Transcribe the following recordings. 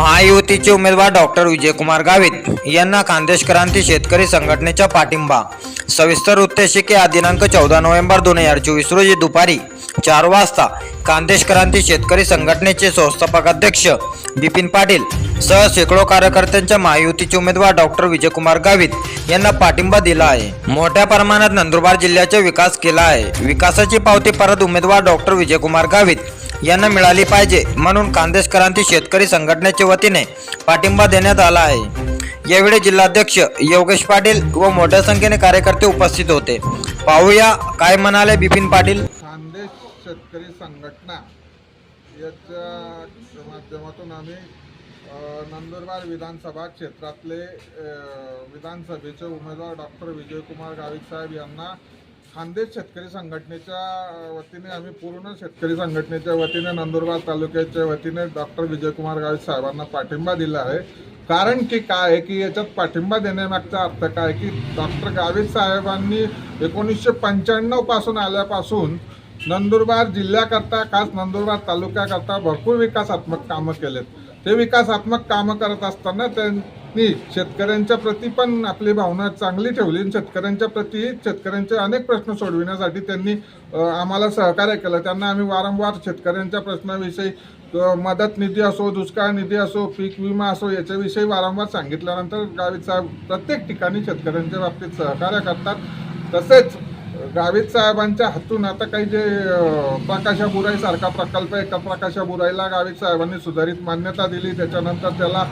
महायुतीचे उमेदवार डॉक्टर विजयकुमार गावित यांना खानदेश क्रांती शेतकरी संघटनेचा पाठिंबा. सविस्तर उत्तेशिके दिनांक चौदा नोव्हेंबर दोन हजार चोवीस रोजी दुपारी चार वाजता खानदेश क्रांती शेतकरी संघटनेचे संस्थापक अध्यक्ष बिपिन पाटील सह शेकडो कार्यकर्त्यांच्या महायुतीचे उमेदवार डॉक्टर विजयकुमार गावित यांना पाठिंबा दिला आहे. मोठ्या प्रमाणात नंदुरबार जिल्ह्याचा विकास केला आहे. विकासाची पावती परत उमेदवार डॉक्टर विजयकुमार गावित यांना मिळाली पाहिजे. म्हणून खानदेश क्रांती शेतकरी संघटनेच्या वतीने पाठिंबा देण्यात आला आहे. यावेळी जिल्हाध्यक्ष योगेश पाटील व मोठ्या संख्येने कार्यकर्ते उपस्थित होते. पाहूया काय म्हणाले बिपिन पाटील. खानदेश शेतकरी संघटना याच्या माध्यमातून आम्ही नंदुरबार विधानसभा क्षेत्रातले विधानसभेचे उमेदवार डॉक्टर विजयकुमार गावित साहेब यांना खानदेश शेतकरी संघटनेच्या वतीने आम्ही पूर्ण शेतकरी संघटनेच्या वतीने नंदुरबार तालुक्याच्या वतीने डॉक्टर विजयकुमार गावित साहेबांना पाठिंबा दिला आहे. कारण की काय आहे की याच्यात पाठिंबा देण्यामागचा अर्थ काय की डॉक्टर गावित साहेबांनी एकोणीसशे पंच्याण्णवपासून आल्यापासून नंदुरबार जिल्ह्याकरता खास नंदुरबार तालुक्याकरता भरपूर विकासात्मक कामं केलेत. ते विकासात्मक कामं करत असताना मी शेतकऱ्यांच्या प्रती पण आपली भावना चांगली ठेवली आणि शेतकऱ्यांच्या प्रती शेतकऱ्यांचे अनेक प्रश्न सोडविण्यासाठी त्यांनी आम्हाला सहकार्य केलं. त्यांना आम्ही वारंवार शेतकऱ्यांच्या प्रश्नाविषयी मदत निधी असो दुष्काळ निधी असो पीक विमा असो याच्याविषयी वारंवार सांगितल्यानंतर गावीचा साहेब प्रत्येक ठिकाणी शेतकऱ्यांच्या बाबतीत सहकार्य करतात. तसेच गावित साहेबांच्या हातून आता काही जे प्रकाशा बुराई सारखा प्रकल्प आहे त्या प्रकाशा बुराईला गावित साहेबांनी सुधारित मान्यता दिली. त्याच्यानंतर त्याला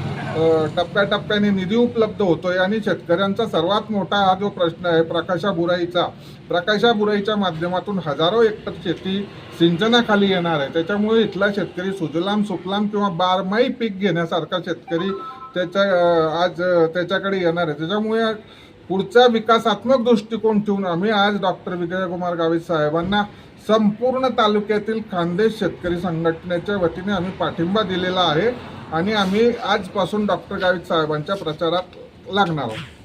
टप्प्याटप्प्याने निधी उपलब्ध होतोय आणि शेतकऱ्यांचा सर्वात मोठा हा जो प्रश्न आहे प्रकाशा बुराईचा. प्रकाशा बुराईच्या माध्यमातून हजारो हेक्टर शेती सिंचनाखाली येणार आहे. त्याच्यामुळे इथला शेतकरी सुजलाम सुफलाम किंवा बारमाही पीक घेण्यासारखा शेतकरी त्याच्या आज त्याच्याकडे येणार आहे. त्याच्यामुळे पुढचा विकासात्मक दृष्टिकोन ठेवून आम्ही आज डॉक्टर विजयकुमार गावित साहेबांना संपूर्ण तालुक्यातील खानदेश शेतकरी संघटनेच्या वतीने आम्ही पाठिंबा दिलेला आहे आणि आम्ही आजपासून डॉक्टर गावित साहेबांच्या प्रचारात लागणार आहोत.